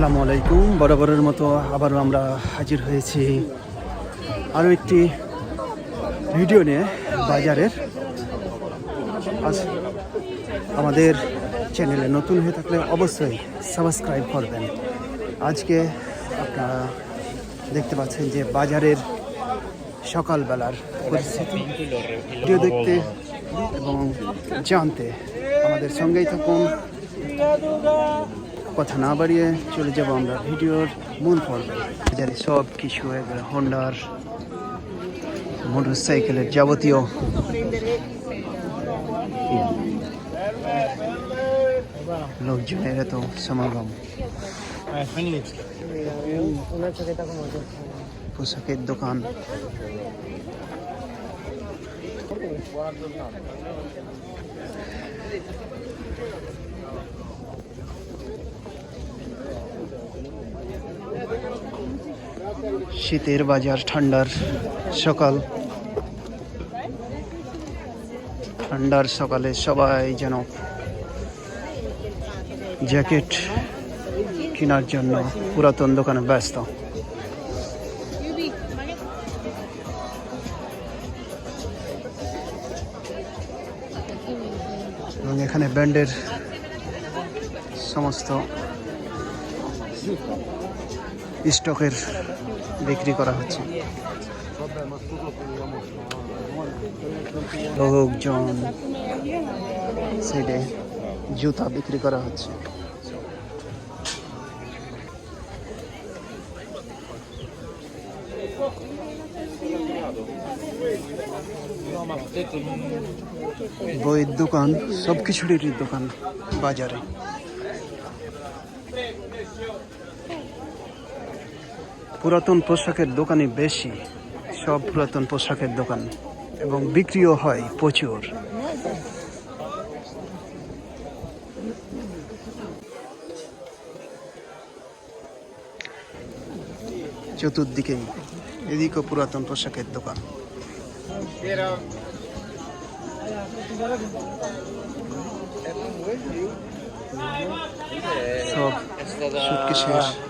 আসসালামু আলাইকুম। বরাবরের মতো আবারও আমরা হাজির হয়েছি আরও একটি ভিডিও নিয়ে বাজারের। আজ আমাদের চ্যানেলে নতুন হয়ে থাকলে অবশ্যই সাবস্ক্রাইব করবেন। আজকে আপনারা দেখতে পাচ্ছেন যে বাজারের সকালবেলার পরিস্থিতি। ভিডিও দেখতে এবং জানতে আমাদের সঙ্গেই থাকুন। কথা না বাড়িয়ে চলে যাব আমরা ভিডিওর মূল পর্বে বাজারে সব কিছু একবারে হন্ডার মোটর সাইকেলের যাবতীয় লোকজনের এত সমাগম পোশাকের দোকান শীতের বাজার, ঠান্ডার সকাল। ঠান্ডার সকালে সবাই যেন জ্যাকেট কেনার জন্য পুরাতন দোকানে ব্যস্ত। এবং এখানে ব্যান্ডের সমস্ত স্টকের বিক্রি করা হচ্ছে। লোকজন সাইডে জুতা বিক্রি করা হচ্ছে। বইয়ের দোকান সব কিছুরই দোকান বাজারে। পুরাতন পোশাকের দোকানই বেশি। সব পুরাতন পোশাকের দোকান। এবং বিক্রিও হয় প্রচুর। চতুর্দিকেই এদিকেও পুরাতন পোশাকের দোকান। সব সুটকেসের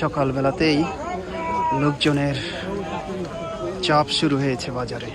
সকালবেলাতেই লোকজনের চাপ শুরু হয়েছে বাজারে।